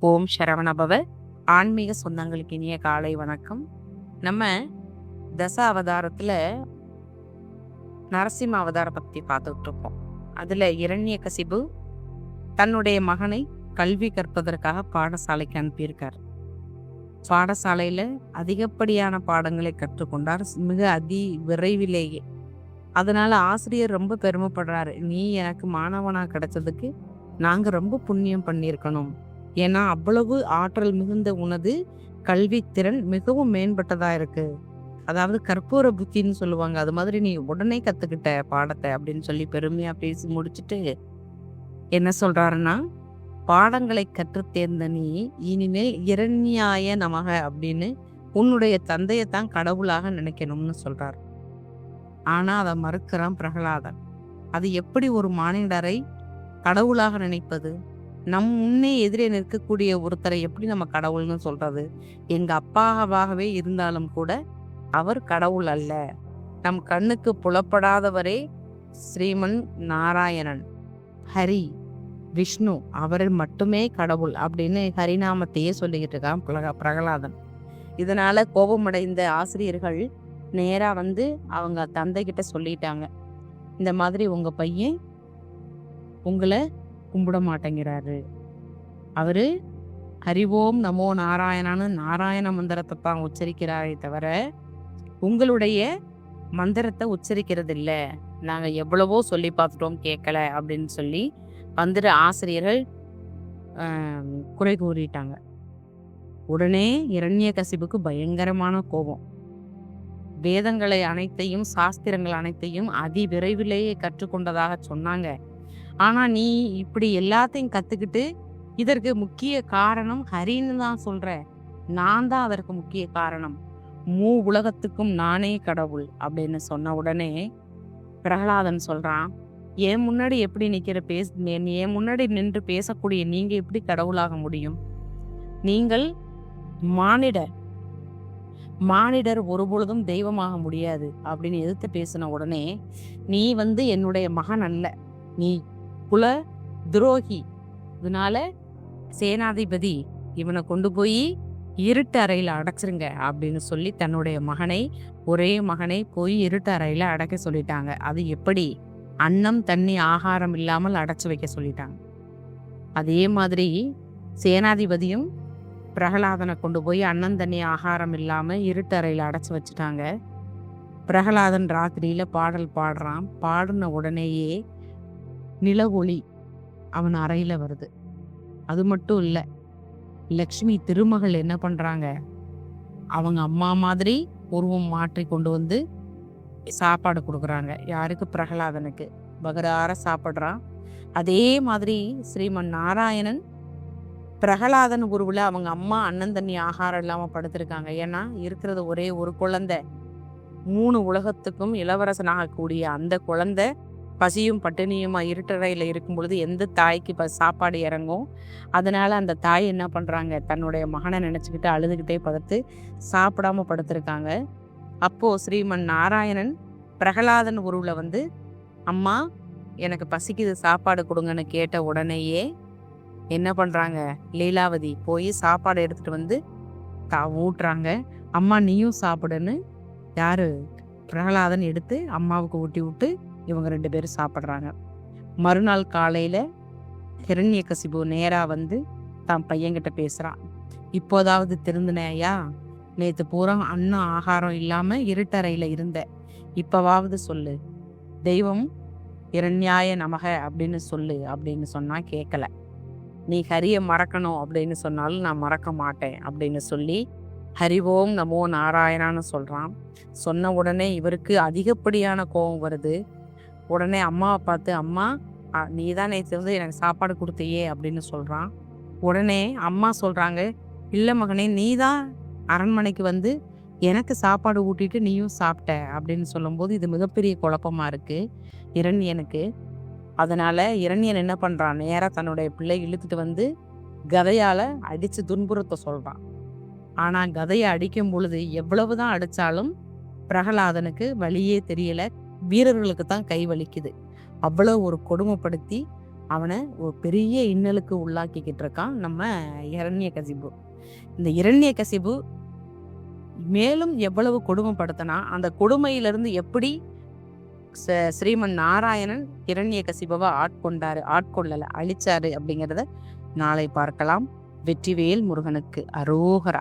ஓம் சரவணபவ ஆன்மீக சொந்தங்களுக்கு இனிய காலை வணக்கம். நம்ம தச அவதாரத்தில் நரசிம்ம அவதாரம் பற்றி பார்த்துட்டு இருக்கோம் அதில் இரண்ய கசிபு தன்னுடைய மகனை கல்வி கற்பதற்காக பாடசாலைக்கு அனுப்பியிருக்கார். பாடசாலையில் அதிகப்படியான பாடங்களை கற்றுக்கொண்டார். மிக அதி விரைவிலேயே. அதனால் ஆசிரியர் ரொம்ப பெருமைப்படுறாரு. நீ எனக்கு மாணவனாக கிடைச்சதுக்கு நாங்கள் ரொம்ப புண்ணியம் பண்ணியிருக்கணும். ஏன்னா அவ்வளவு ஆற்றல் மிகுந்த உனது கல்வித்திறன் மிகவும் மேம்பட்டதா இருக்கு. அதாவது கற்பூர புத்தின்னு சொல்லுவாங்க. அது மாதிரி நீ உடனே கத்துக்கிட்ட பாடத்தை அப்படின்னு சொல்லி பெருமையா பேசி முடிச்சுட்டு என்ன சொல்றாருன்னா பாடங்களை கற்றுத் தேர்ந்த நீ இனிமேல் இரண்யாய நமக அப்படின்னு உன்னுடைய தந்தையத்தான் கடவுளாக நினைக்கணும்னு சொல்றார். ஆனா அதை மறுக்கிறான் பிரகலாதன். அது எப்படி ஒரு மானிடரை கடவுளாக நினைப்பது? நம் முன்னே எதிரே நிற்கக்கூடிய ஒருத்தரை எப்படி நம்ம கடவுள்னு சொல்றது? எங்க அப்பாவாகவே இருந்தாலும் கூட அவர் கடவுள் அல்ல. நம் கண்ணுக்கு புலப்படாதவரே ஸ்ரீமன் நாராயணன். ஹரி விஷ்ணு அவர் மட்டுமே கடவுள் அப்படின்னு ஹரிநாமத்தையே சொல்லிக்கிட்டு இருக்கான் பிரக- பிரகலாதன். இதனால கோபமடைந்த ஆசிரியர்கள் நேராக வந்து அவங்க தந்தை கிட்ட சொல்லிட்டாங்க. இந்த மாதிரி உங்கள் பையன் உங்களை கும்பிட மாட்டேங்கிறாரு அவரு ஹரிவோம் நமோ நாராயணான்னு நாராயண மந்திரத்தை தான் உச்சரிக்கிறாரே தவிர உங்களுடைய மந்திரத்தை உச்சரிக்கிறது இல்லை நாங்கள் எவ்வளவோ சொல்லி பார்த்துட்டோம் கேட்கல அப்படின்னு சொல்லி மந்திர ஆசிரியர்கள் குறை கூறிட்டாங்க. உடனே இரண்ய கசிபுக்கு பயங்கரமான கோபம். வேதங்களை அனைத்தையும் சாஸ்திரங்கள் அனைத்தையும் அதி விரைவிலேயே கற்றுக்கொண்டதாக சொன்னாங்க. ஆனால் நீ இப்படி எல்லாத்தையும் கற்றுக்கிட்டு இதற்கு முக்கிய காரணம் ஹரின்னு தான் சொல்கிற நான் தான் அதற்கு முக்கிய காரணம். மூ உலகத்துக்கும் நானே கடவுள் அப்படின்னு சொன்ன உடனே பிரகலாதன் சொல்கிறான் என் முன்னாடி எப்படி நிற்கிற பேச என் முன்னாடி நின்று பேசக்கூடிய நீங்கள் எப்படி கடவுளாக முடியும்? நீங்கள் மானிடர். மானிடர் ஒருபொழுதும் தெய்வமாக முடியாது அப்படின்னு எதிர்த்து பேசின உடனே நீ வந்து என்னுடைய மகன் அல்ல. நீ குல துரோகி. இதனால சேனாதிபதி இவனை கொண்டு போய் இருட்டு அறையில் அடைச்சிருங்க அப்படின்னு சொல்லி தன்னுடைய மகனை ஒரே மகனை போய் இருட்டு அறையில் அடைக்க சொல்லிட்டாங்க. அது எப்படி? அன்னம் தண்ணி ஆகாரம் இல்லாமல் அடைச்சி வைக்க சொல்லிட்டாங்க. அதே மாதிரி சேனாதிபதியும் பிரகலாதனை கொண்டு போய் அன்னம் தண்ணி ஆகாரம் இல்லாமல் இருட்டு அறையில் அடைச்சி வச்சுட்டாங்க. பிரகலாதன் ராத்திரியில் பாடல் பாடுறான். பாடின உடனேயே நிலவொளி அவன் அறையில வருது. அது மட்டும் இல்ல லக்ஷ்மி திருமகள் என்ன பண்றாங்க? அவங்க அம்மா மாதிரி உருவம் மாற்றி கொண்டு வந்து சாப்பாடு கொடுக்குறாங்க. யாருக்கு? பிரகலாதனுக்கு. பகரார சாப்பிட்றான். அதே மாதிரி ஸ்ரீமன் நாராயணன் பிரகலாதன் உருவில் அவங்க அம்மா அண்ணன் தண்ணி ஆகாரம் இல்லாமல் படுத்திருக்காங்க. ஏன்னா இருக்கிறது ஒரே ஒரு குழந்தை. மூணு உலகத்துக்கும் இளவரசனாகக்கூடிய அந்த குழந்தை பசியும் பட்டினியுமா இருட்டறையில் இருக்கும் பொழுது எந்த தாய்க்கு இப்போ சாப்பாடு இறங்கும்? அதனால் அந்த தாய் என்ன பண்ணுறாங்க தன்னுடைய மகனை நினச்சிக்கிட்டு அழுதுகிட்டே படுத்து சாப்பிடாம படுத்திருக்காங்க. அப்போது ஸ்ரீமன் நாராயணன் பிரகலாதன் உருவில் வந்து அம்மா எனக்கு பசிக்குது சாப்பாடு கொடுங்கன்னு கேட்ட உடனேயே என்ன பண்ணுறாங்க லீலாவதி போய் சாப்பாடு எடுத்துகிட்டு வந்து தா ஊட்டுறாங்க. அம்மா நீயும் சாப்பிடுன்னு யார்? பிரகலாதன் எடுத்து அம்மாவுக்கு ஊட்டி விட்டு இவங்க ரெண்டு பேரும் சாப்பிட்றாங்க. மறுநாள் காலையில் ஹிரண்யகசிபு நேராக வந்து தான் பையன்கிட்ட பேசுகிறான் இப்போதாவது திருந்தினேயா நேற்று பூரா அன்னம் ஆகாரம் இல்லாமல் இருட்டறையில் இருந்த. இப்போவாவது சொல்லு. தெய்வம் இரண்யாய நமக அப்படின்னு சொல்லு அப்படின்னு சொன்னால் கேட்கல நீ ஹரியை மறக்கணும் அப்படின்னு சொன்னாலும் நான் மறக்க மாட்டேன் அப்படின்னு சொல்லி ஹரிவோம் நமோ நாராயணான்னு சொல்கிறான் சொன்ன உடனே இவருக்கு அதிகப்படியான கோபம் வருது. உடனே அம்மாவை பார்த்து அம்மா நீ தான் நேற்று வந்து எனக்கு சாப்பாடு கொடுத்தையே அப்படின்னு சொல்கிறான் உடனே அம்மா சொல்கிறாங்க இல்லை மகனே நீ தான் அரண்மனைக்கு வந்து எனக்கு சாப்பாடு ஊட்டிட்டு நீயும் சாப்பிட்ட அப்படின்னு சொல்லும்போது இது மிகப்பெரிய குழப்பமா இருக்குது இரண்யனுக்கு அதனால் இரண்யன் என்ன பண்ணுறான் நேராக தன்னுடைய பிள்ளை இழுத்துட்டு வந்து கதையால் அடித்து துன்புறுத்த சொல்கிறான் ஆனால் கதையை அடிக்கும் பொழுது எவ்வளவுதான் அடித்தாலும் பிரகலாதனுக்கு வழியே தெரியலை. வீரர்களுக்கு தான் கை வலிக்குது. அவ்வளோ ஒரு கொடுமைப்படுத்தி அவனை ஒரு பெரிய இன்னலுக்கு உள்ளாக்கிக்கிட்டு இருக்கான் நம்ம இரண்ய கசிபு இந்த இரண்ய கசிபு மேலும் எவ்வளவு கொடுமைப்படுத்தினா அந்த கொடுமையிலிருந்து எப்படி ச- ஸ்ரீமன் நாராயணன் இரண்ய கசிபவை ஆட்கொண்டாரு ஆட்கொள்ளலை அழிச்சாரு அப்படிங்கிறத நாளை பார்க்கலாம். வெற்றிவேல் முருகனுக்கு அரோகரா.